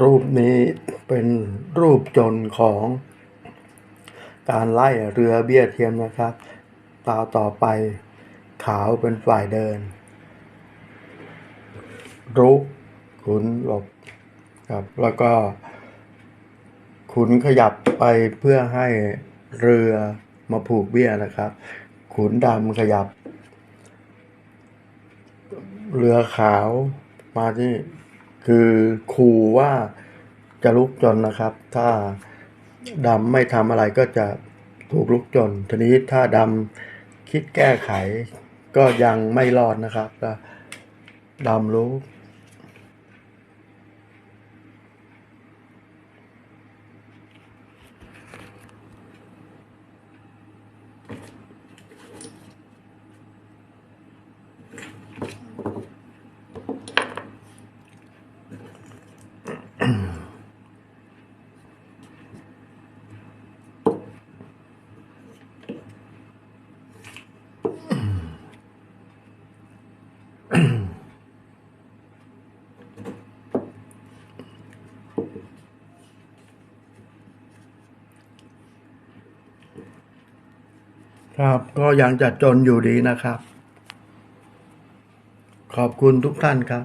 รูปนี้เป็นรูปจนของการไล่เรือเบี้ยเทียมนะครับ ตาต่อไปขาวเป็นฝ่ายเดิน รุกขุนหลบครับ แล้วก็ ขุนขยับไปเพื่อให้เรือมาผูกเบี้ยนะครับ ขุนดำขยับ เรือขาวมาที่ คือขู่ว่าจะลุกจนนะครับ ถ้าดำไม่ทำอะไรก็จะถูกลุกจน ทีนี้ถ้าดำคิดแก้ไขก็ยังไม่รอดนะครับก็ดำรู้ ครับก็ยังจะจนอยู่ดีนะครับ ขอบคุณทุกท่านครับ